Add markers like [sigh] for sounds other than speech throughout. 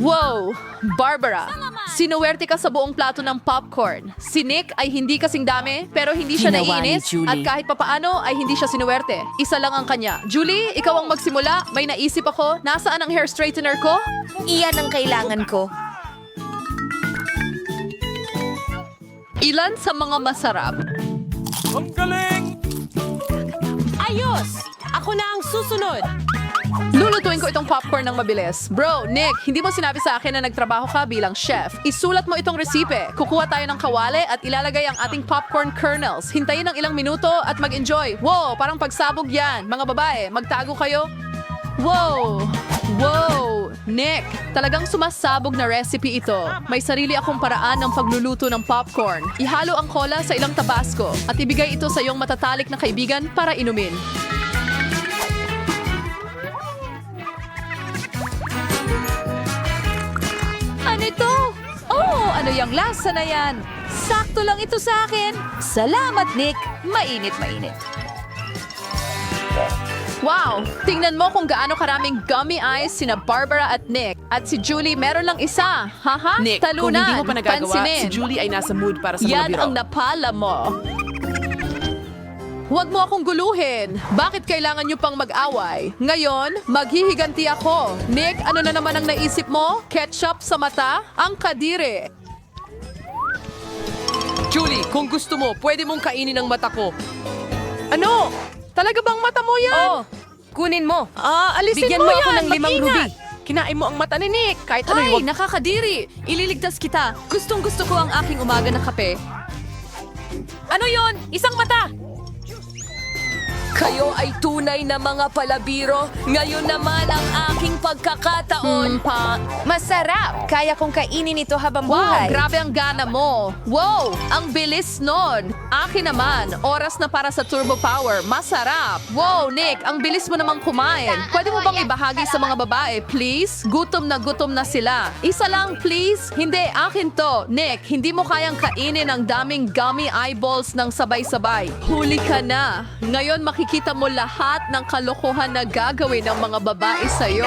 Wow! Barbara, sinuwerte ka sa buong plato ng popcorn. Si Nick ay hindi kasing dami, pero hindi siya Ginawa ni naiinis. Julie. At kahit papaano ay hindi siya sinuwerte. Isa lang ang kanya. Julie, ikaw ang magsimula. May naisip ako. Nasaan ang hair straightener ko? Iyan ang kailangan ko. Ilan sa mga masarap? Ayos! Ako na ang susunod. Lulutuin ko itong popcorn ng mabilis. Bro, Nick, hindi mo sinabi sa akin na nagtrabaho ka bilang chef. Isulat mo itong resipe. Kukuha tayo ng kawali at ilalagay ang ating popcorn kernels. Hintayin ng ilang minuto at mag-enjoy. Wow, parang pagsabog yan. Mga babae, magtago kayo. Wow! Wow! Nick, talagang sumasabog na recipe ito. May sarili akong paraan ng pagluluto ng popcorn. Ihalo ang cola sa ilang tabasco at ibigay ito sa iyong matatalik na kaibigan para inumin. Ano yung lasa na yan? Sakto lang ito sa akin. Salamat, Nick. Mainit, mainit. Wow! Tingnan mo kung gaano karaming gummy eyes sina Barbara at Nick. At si Julie meron lang isa. Haha? Nick, Talunan. kung hindi mo pa nagagawa, Pansinin. si Julie ay nasa mood para sa mga Yan ang napala mo. Huwag mo akong guluhin. Bakit kailangan niyo pang mag-away? Ngayon, maghihiganti ako. Nick, ano na naman ang naisip mo? Ketchup sa mata? Ang kadiri. Julie, kung gusto mo, pwede mong kainin ang mata ko. Ano? Talaga bang mata mo yan? Oh, kunin mo. Ah, alisin Bigyan mo, mo yan. ako ng limang Mag-ingat. ruby. Kinain mo ang mata ni Nick. Kahit ano Ay, wag- nakakadiri. Ililigtas kita. Gustong gusto ko ang aking umaga na kape. Ano yon? Isang mata! Kayo ay tunay na mga palabiro. Ngayon naman ang aking pagkakataon. pa. Masarap! Kaya kong kainin ito habang Wow, buhay. grabe ang gana mo. Wow, ang bilis nun. Akin naman, oras na para sa turbo power. Masarap. Wow, Nick, ang bilis mo namang kumain. Pwede mo bang ibahagi sa mga babae, please? Gutom na gutom na sila. Isa lang, please. Hindi, akin to. Nick, hindi mo kayang kainin ang daming gummy eyeballs ng sabay-sabay. Huli ka na. Ngayon makikita mo lahat ng kalokohan na gagawin ng mga babae sa'yo.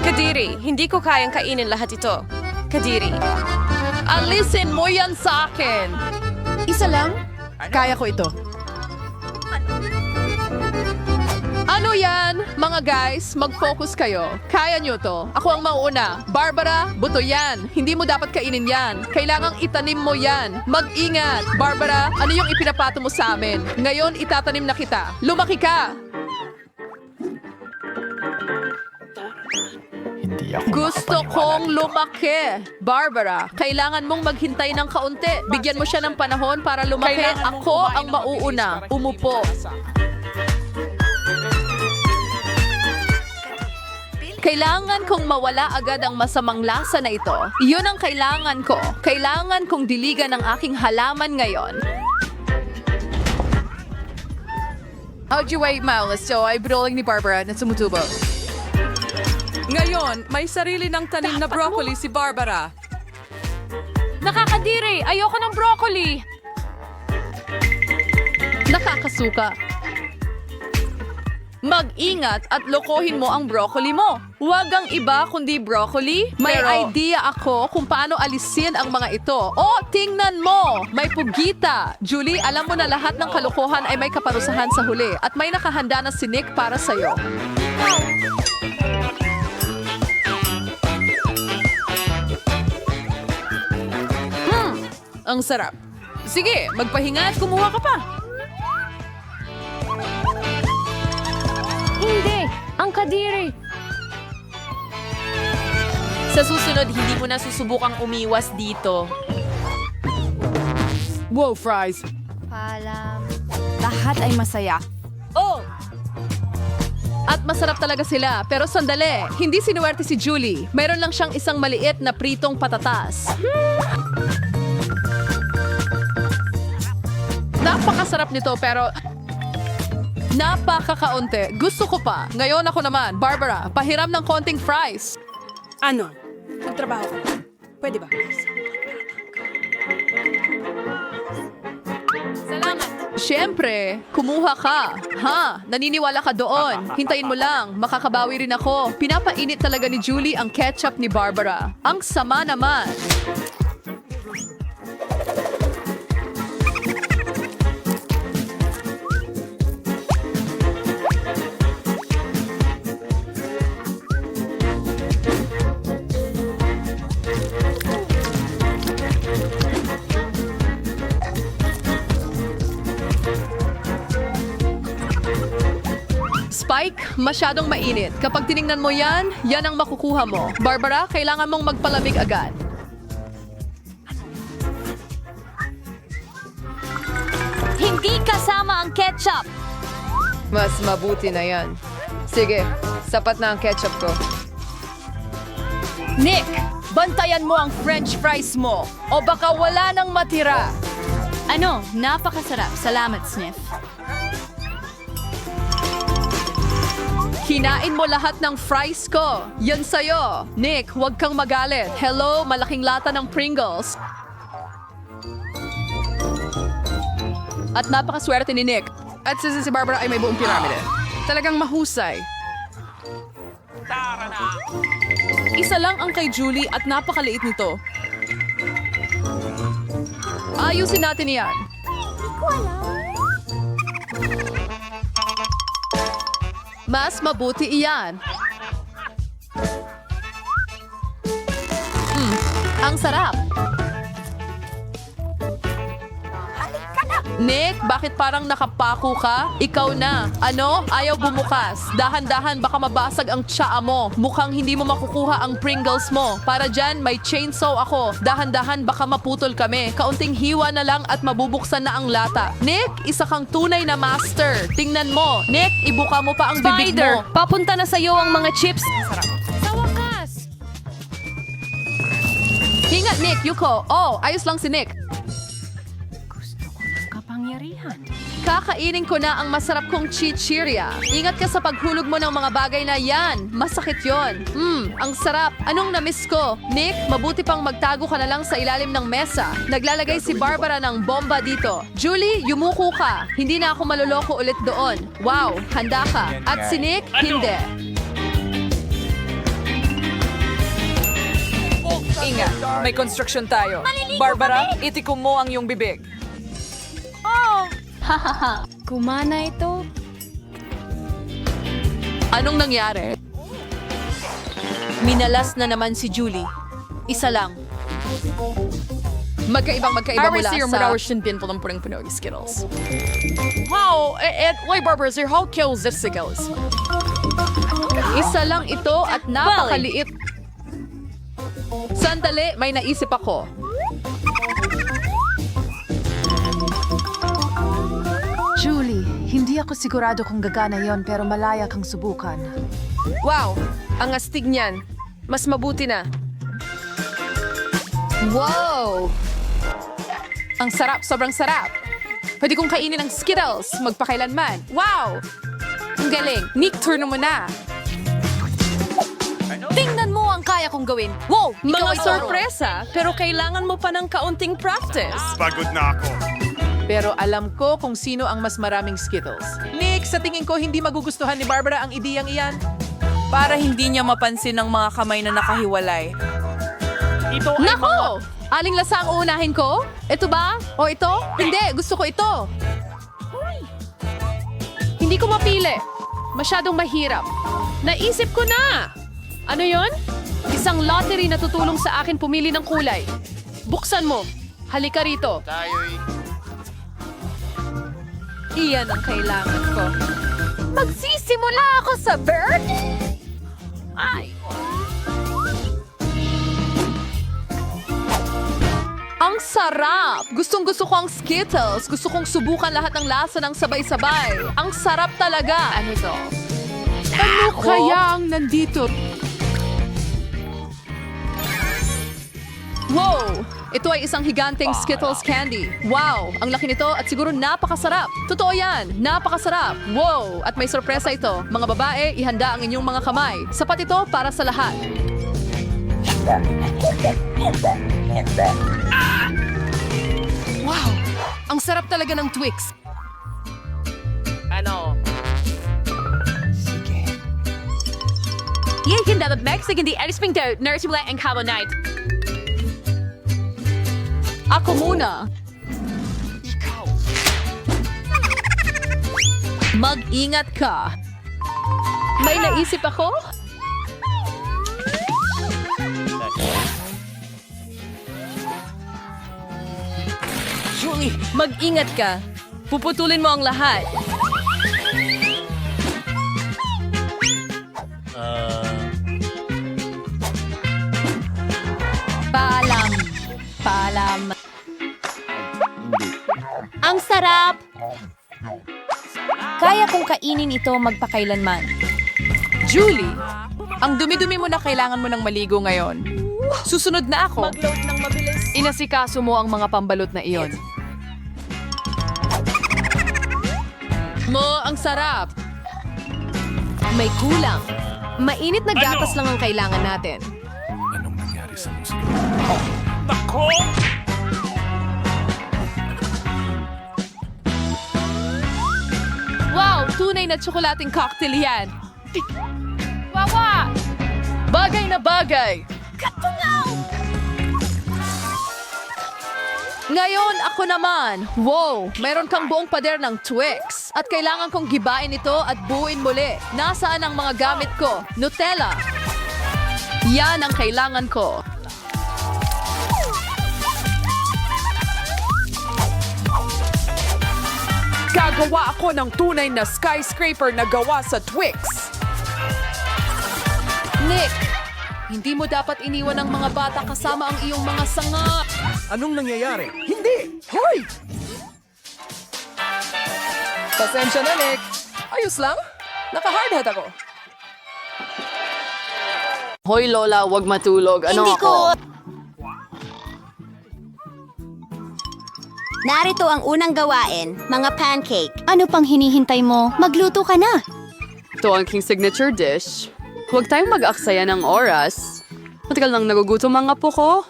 Kadiri, hindi ko kayang kainin lahat ito. Kadiri. Alisin mo yan sa akin. Isa lang? Kaya ko ito. Ano yan? Mga guys, mag-focus kayo. Kaya nyo to. Ako ang mauuna. Barbara, buto yan. Hindi mo dapat kainin yan. Kailangang itanim mo yan. Mag-ingat. Barbara, ano yung ipinapato mo sa amin? Ngayon, itatanim na kita. Lumaki ka. Hindi ako Gusto kong lumaki. Barbara, kailangan mong maghintay ng kaunti. Bigyan mo siya ng panahon para lumaki. Ako ang mauuna. Umupo. Kailangan kong mawala agad ang masamang lasa na ito. Iyon ang kailangan ko. Kailangan kong diligan ang aking halaman ngayon. How'd you wait, Miles? So, ay brawling ni Barbara na sumutubo. Ngayon, may sarili ng tanim na broccoli si Barbara. Nakakadiri! Ayoko ng broccoli! Nakakasuka. Mag-ingat at lokohin mo ang broccoli mo. Huwag ang iba kundi broccoli. May Pero- idea ako kung paano alisin ang mga ito. Oh, tingnan mo! May pugita. Julie, alam mo na lahat ng kalokohan ay may kaparusahan sa huli at may nakahanda na si Nick para sa'yo. Hmm, ang sarap. Sige, magpahinga at kumuha ka pa. Kadiri! Sa susunod, hindi mo na susubukang umiwas dito. Wow, fries! Palam. Lahat ay masaya. Oh! At masarap talaga sila. Pero sandali, hindi sinuwerte si Julie. Mayroon lang siyang isang maliit na pritong patatas. Napakasarap nito pero napakakaunti. Gusto ko pa. Ngayon ako naman, Barbara, pahiram ng konting fries. Ano? Magtrabaho ka. Pwede ba? Salamat! Siyempre, kumuha ka. Ha? Naniniwala ka doon. Hintayin mo lang. Makakabawi rin ako. Pinapainit talaga ni Julie ang ketchup ni Barbara. Ang sama naman. Masyadong mainit. Kapag tiningnan mo yan, yan ang makukuha mo. Barbara, kailangan mong magpalamig agad. Hindi kasama ang ketchup. Mas mabuti na yan. Sige, sapat na ang ketchup ko. Nick, bantayan mo ang french fries mo o baka wala nang matira. Ano, napakasarap. Salamat, Sniff. Kinain mo lahat ng fries ko. Yan sa'yo. Nick, huwag kang magalit. Hello, malaking lata ng Pringles. At napakaswerte ni Nick. At si, si Barbara ay may buong piramide. Talagang mahusay. Isa lang ang kay Julie at napakaliit nito. Ayusin natin yan. Mas mabuti iyan. Mm, ang sarap. Nick, bakit parang nakapako ka? Ikaw na. Ano? Ayaw bumukas. Dahan-dahan baka mabasag ang tsaa mo. Mukhang hindi mo makukuha ang Pringles mo. Para dyan, may chainsaw ako. Dahan-dahan baka maputol kami. Kaunting hiwa na lang at mabubuksan na ang lata. Nick, isa kang tunay na master. Tingnan mo. Nick, ibuka mo pa ang bibig mo. Spider, papunta na sa'yo ang mga chips. Ingat, Nick. Yuko. Oh, ayos lang si Nick. Kakainin ko na ang masarap kong chichirya. Ingat ka sa paghulog mo ng mga bagay na yan. Masakit yon. Hmm, ang sarap. Anong namiss ko? Nick, mabuti pang magtago ka na lang sa ilalim ng mesa. Naglalagay si Barbara ng bomba dito. Julie, yumuko ka. Hindi na ako maloloko ulit doon. Wow, handa ka. At si Nick, hindi. Ingat, may construction tayo. Barbara, itikom mo ang iyong bibig. [laughs] Kumana ito. Anong nangyari? Minalas na naman si Julie. Isa lang. Magkaibang magkaiba mula sa... din po ng punong-puno yung Skittles. Wow! Eh, eh, why Barbara, sir, how kills this Skittles? Isa lang ito at napakaliit. Sandali, may naisip ako. Hindi ako sigurado kung gagana yon pero malaya kang subukan. Wow! Ang astig niyan. Mas mabuti na. Wow! Ang sarap, sobrang sarap. Pwede kong kainin ng Skittles, magpakailanman. Wow! Ang galing. Nick, turn mo na. Tingnan mo ang kaya kong gawin. Wow! Mga sorpresa, pero kailangan mo pa ng kaunting practice. Pagod na ako. Pero alam ko kung sino ang mas maraming Skittles. Nick, sa tingin ko hindi magugustuhan ni Barbara ang ideyang iyan. para hindi niya mapansin ng mga kamay na nakahiwalay. Ito ay mga... Nako! Aling lasa ang uunahin ko? Ito ba? O ito? Hindi, gusto ko ito. Hindi ko mapili. Masyadong mahirap. Naisip ko na! Ano yon? Isang lottery na tutulong sa akin pumili ng kulay. Buksan mo. Halika rito. Iyan ang kailangan ko. Magsisimula ako sa bird? Ay! Ang sarap! Gustong gusto ko ang Skittles. Gusto kong subukan lahat ng lasa ng sabay-sabay. Ang sarap talaga. Ano to? Ano kaya ang nandito? Wow! Ito ay isang higanteng Skittles candy. Wow! Ang laki nito at siguro napakasarap. Totoo yan! Napakasarap! Wow! At may sorpresa ito. Mga babae, ihanda ang inyong mga kamay. Sapat ito para sa lahat. Wow! Ang sarap talaga ng Twix. ano. Yan dapat Mexican di Alice Pinto, Nurse Black and Carbonite. Ako muna. Mag-ingat ka. May naisip ako? Julie, mag-ingat ka. Puputulin mo ang lahat. Paalam. Ang sarap! Kaya kong kainin ito magpakailanman. Julie, ang dumi-dumi mo na kailangan mo ng maligo ngayon. Susunod na ako. Mag-load ng mabilis. Inasikaso mo ang mga pambalot na iyon. Mo, ang sarap. May kulang. Mainit na gatas lang ang kailangan natin. Wow, tunay na tsokolating cocktail yan. Wawa! Bagay na bagay. Ngayon, ako naman. Wow, meron kang buong pader ng Twix. At kailangan kong gibain ito at buuin muli. Nasaan ang mga gamit ko? Nutella. Yan ang kailangan ko. Gagawa ako ng tunay na skyscraper na gawa sa Twix. Nick, hindi mo dapat iniwan ang mga bata kasama ang iyong mga sanga. Anong nangyayari? Hindi! Hoy! Pasensya na, Nick. Ayos lang. Naka-hard hat ako. Hoy Lola, wag matulog. Ano Hindi ako? ko... Narito ang unang gawain, mga pancake. Ano pang hinihintay mo? Magluto ka na. Ito ang king signature dish. Huwag tayong mag-aksaya ng oras. Matagal nang nagugutom ang apo ko.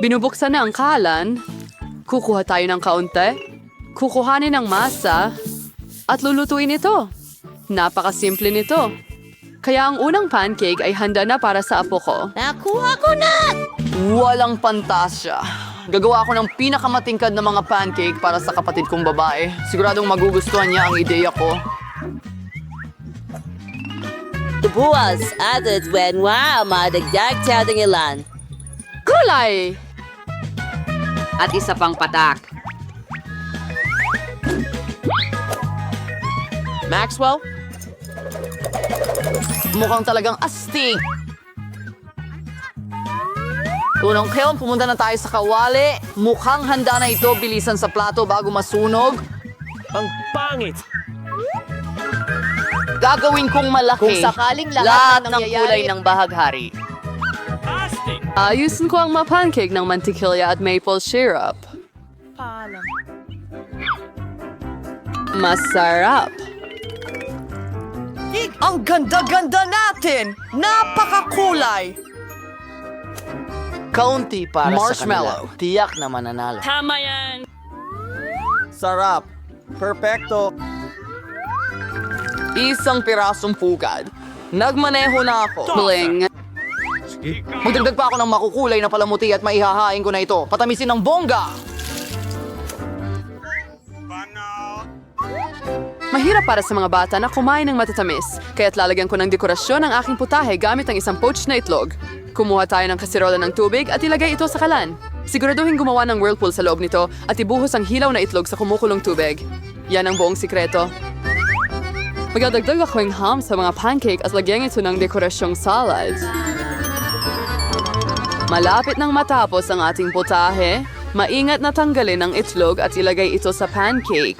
Binubuksan na ang kalan. Kukuha tayo ng kaunti. Kukuhanin ng masa. At lulutuin ito. Napakasimple nito. Kaya ang unang pancake ay handa na para sa apo ko. Nakuha ko na! Walang pantasya. Gagawa ako ng pinakamatingkad na mga pancake para sa kapatid kong babae. Siguradong magugustuhan niya ang ideya ko. Buwas at when wow, madagdag tiyadang ilan. Kulay! At isa pang patak. Maxwell? Mukhang talagang astig. Unang kayon, pumunta na tayo sa kawali. Mukhang handa na ito bilisan sa plato bago masunog. Ang pangit! Gagawin kong malaki. Kung sakaling lahat lahat ng kulay ng bahaghari. Ayusin ko ang mga pancake ng mantikilya at maple syrup. Paalam. Masarap. Ang ganda-ganda natin! Napakakulay! Kaunti para Marshmallow. Tiyak na mananalo. Tama yan. Sarap! Perfecto! Isang pirasong pugad. Nagmaneho na ako. Bling. Magdagdag pa ako ng makukulay na palamuti at maihahain ko na ito. Patamisin ng bongga! Mahirap para sa mga bata na kumain ng matatamis, kaya't lalagyan ko ng dekorasyon ang aking putahe gamit ang isang poached na itlog. Kumuha tayo ng kasirola ng tubig at ilagay ito sa kalan. Siguraduhin gumawa ng whirlpool sa loob nito at ibuhos ang hilaw na itlog sa kumukulong tubig. Yan ang buong sikreto. Magdadagdag ako ng ham sa mga pancake at lagyan ito ng dekorasyong salad. Malapit nang matapos ang ating putahe, maingat na tanggalin ang itlog at ilagay ito sa pancake.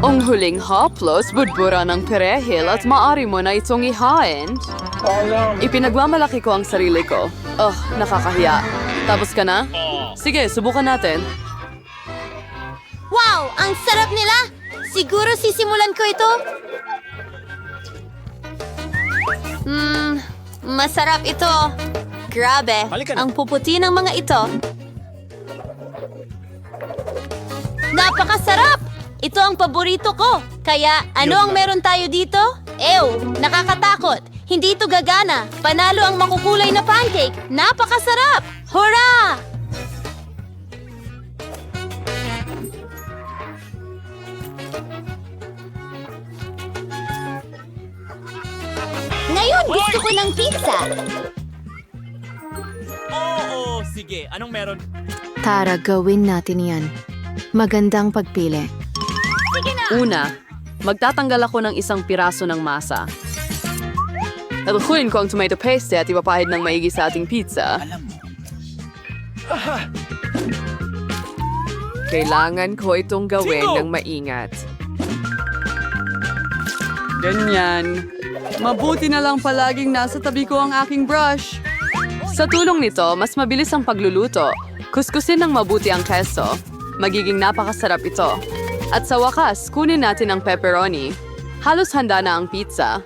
Ang huling haplos, budbura ng perehil at maari mo na itong ihain. Ipinagmamalaki ko ang sarili ko. Ugh, nakakahiya. Tapos ka na? Sige, subukan natin. Wow! Ang sarap nila! Siguro sisimulan ko ito. Hmm, masarap ito. Grabe, ang puputi ng mga ito. Napakasarap! Ito ang paborito ko. Kaya ano ang meron tayo dito? Ew, nakakatakot. Hindi ito gagana. Panalo ang makukulay na pancake. Napakasarap! Hurra! Ngayon gusto ko ng pizza. Oo, sige. Anong meron? Tara, gawin natin yan. Magandang pagpili. Una, magtatanggal ako ng isang piraso ng masa. Talukuin ko ang tomato paste at ipapahid ng maigi sa ating pizza. Kailangan ko itong gawin Cinco! ng maingat. Ganyan. Mabuti na lang palaging nasa tabi ko ang aking brush. Sa tulong nito, mas mabilis ang pagluluto. Kuskusin ng mabuti ang keso. Magiging napakasarap ito. At sa wakas, kunin natin ang pepperoni. Halos handa na ang pizza.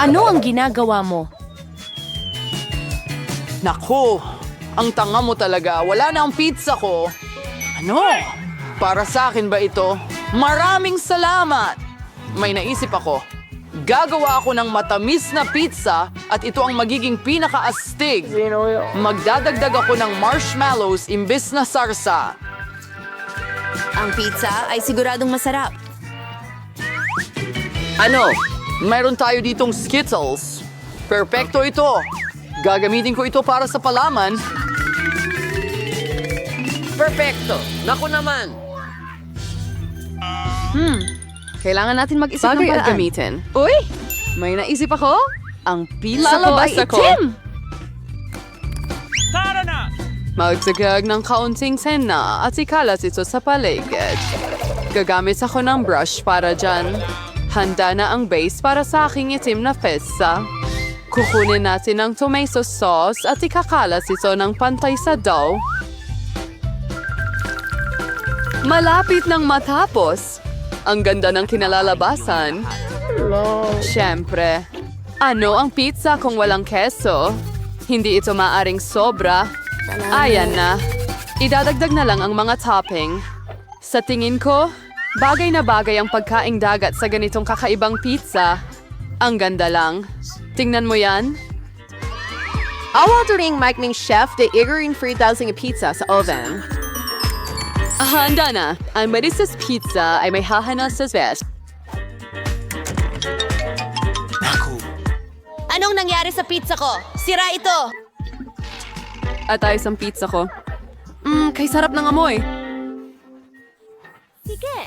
Ano ang ginagawa mo? Naku, ang tanga mo talaga. Wala na ang pizza ko. Ano? Para sa akin ba ito? Maraming salamat! May naisip ako. Gagawa ako ng matamis na pizza at ito ang magiging pinakaastig. Magdadagdag ako ng marshmallows imbes na sarsa. Ang pizza ay siguradong masarap. Ano? Mayroon tayo ditong Skittles. Perpekto ito. Gagamitin ko ito para sa palaman. Perfecto. Naku naman. Kailangan natin mag-isip Bagay ng at paraan. gamitin. Uy! May naisip ako? Ang pizza ko Lalabas ay ako. itim! Tara na! Magdagag ng kaunting sena at ikalat ito sa paligid. Gagamit ako ng brush para dyan. Handa na ang base para sa aking itim na pizza. Kukunin natin ang tomato sauce at ikakalat ito ng pantay sa dough. Malapit nang matapos. Ang ganda ng kinalalabasan. Siyempre, ano ang pizza kung walang keso? Hindi ito maaring sobra. Ayan na. Idadagdag na lang ang mga topping. Sa tingin ko, bagay na bagay ang pagkaing dagat sa ganitong kakaibang pizza. Ang ganda lang. Tingnan mo yan. Awaldering Mike Ming Chef de Igarin Friedelsing pizza sa oven. Ah, handa na. Ang Marissa's Pizza ay may hahana sa best. Anong nangyari sa pizza ko? Sira ito! At ayos ang pizza ko. Mmm, kay sarap ng amoy. Sige.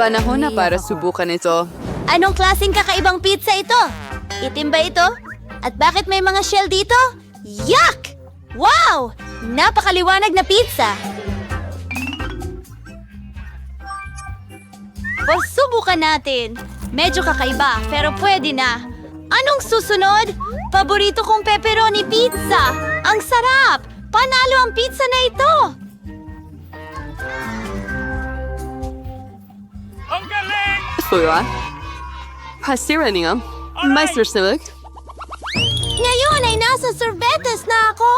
Panahon na para subukan ito. Anong klaseng kakaibang pizza ito? Itim ba ito? At bakit may mga shell dito? Yuck! Wow! Napakaliwanag na pizza! O subukan natin. Medyo kakaiba, pero pwede na. Anong susunod? Paborito kong pepperoni pizza! Ang sarap! Panalo ang pizza na ito! Ang galing! Fura? Hasira niya. Meister Silk. Ngayon ay nasa sorbetes na ako!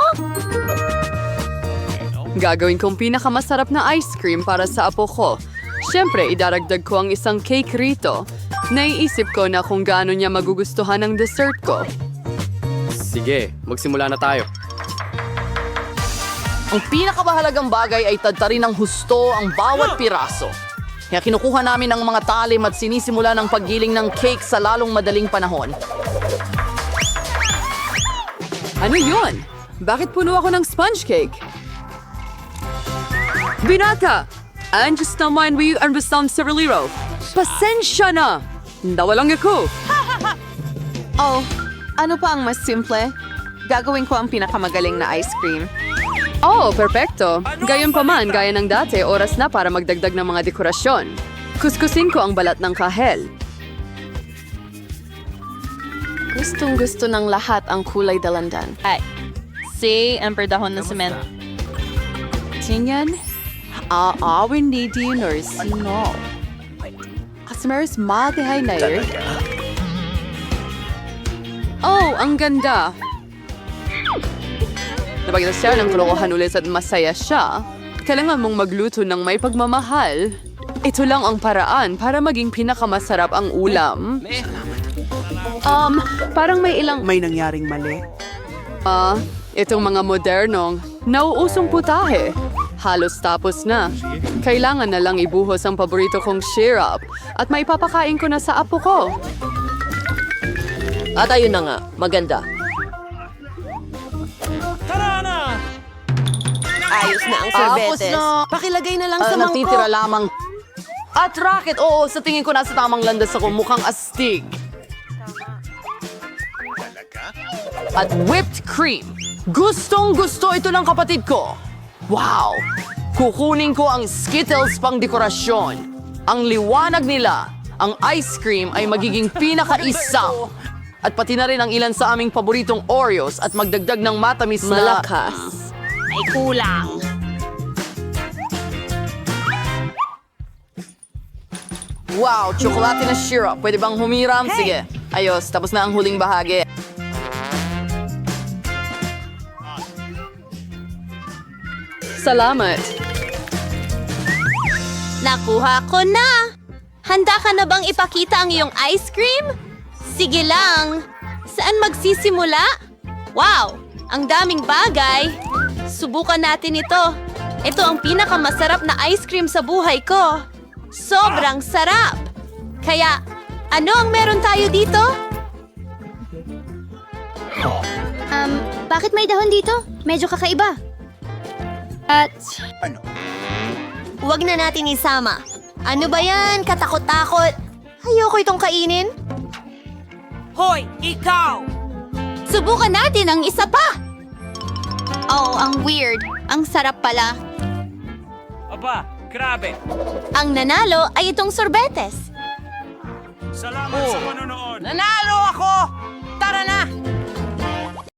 Gagawin kong pinakamasarap na ice cream para sa apo ko. Siyempre, idaragdag ko ang isang cake rito. Naiisip ko na kung gaano niya magugustuhan ang dessert ko. Sige, magsimula na tayo. Ang pinakamahalagang bagay ay tadtarin ng husto ang bawat piraso. Kaya kinukuha namin ang mga talim at sinisimula ng paggiling ng cake sa lalong madaling panahon. Ano yun? Bakit puno ako ng sponge cake? Binata! Andiyan naman we basang sa reliro. Pasensya na! Nawalang ako! [laughs] Oh, ano pa ang mas simple? Gagawin ko ang pinakamagaling na ice cream. Oh, perpekto. Gayon pa man, gaya ng dati, oras na para magdagdag ng mga dekorasyon. Kuskusin ko ang balat ng kahel. Gustong gusto ng lahat ang kulay dalandan. Ay. Si Emperor Dahon ng Cement. Tingnan, aawin ni diners no. Customers matihay na yun. Oh, ang ganda! Napagkita siya ng kalokohan ulit at masaya siya. kailangan mong magluto ng may pagmamahal. Ito lang ang paraan para maging pinakamasarap ang ulam. Um, parang may ilang... May nangyaring mali. Ah, itong mga modernong, nauusong putahe. Halos tapos na. Kailangan na lang ibuhos ang paborito kong syrup at may papakain ko na sa apo ko. At ayun na nga, maganda. Ayos na ang Tapos sorbetes. na. Pakilagay na lang Ah, sa mangkok. natitira lamang. At racket, oo, sa tingin ko nasa tamang landas ako, mukhang astig. At whipped cream. Gustong gusto ito ng kapatid ko. Wow! Kukunin ko ang Skittles pang dekorasyon. Ang liwanag nila, ang ice cream ay magiging [laughs] pinaka-isaw. At pati na rin ang ilan sa aming paboritong Oreos at magdagdag ng matamis na... Malakas. May kulang. Wow, tsokolate na syrup. Pwede bang humiram? Sige. Ayos, tapos na ang huling bahagi. Salamat. Nakuha ko na! Handa ka na bang ipakita ang iyong ice cream? Sige lang! Saan magsisimula? Wow! Ang daming bagay! Subukan natin ito. Ito ang pinakamasarap na ice cream sa buhay ko. Sobrang sarap! Kaya, ano ang meron tayo dito? Um, bakit may dahon dito? Medyo kakaiba. At Huwag na natin isama. Ano ba yan? Katakot-takot. Ayoko itong kainin. Hoy, ikaw! Subukan natin ang isa pa! Oh, ang weird. Ang sarap pala. Aba, grabe. Ang nanalo ay itong sorbetes. Salamat sa panonood. Nanalo ako!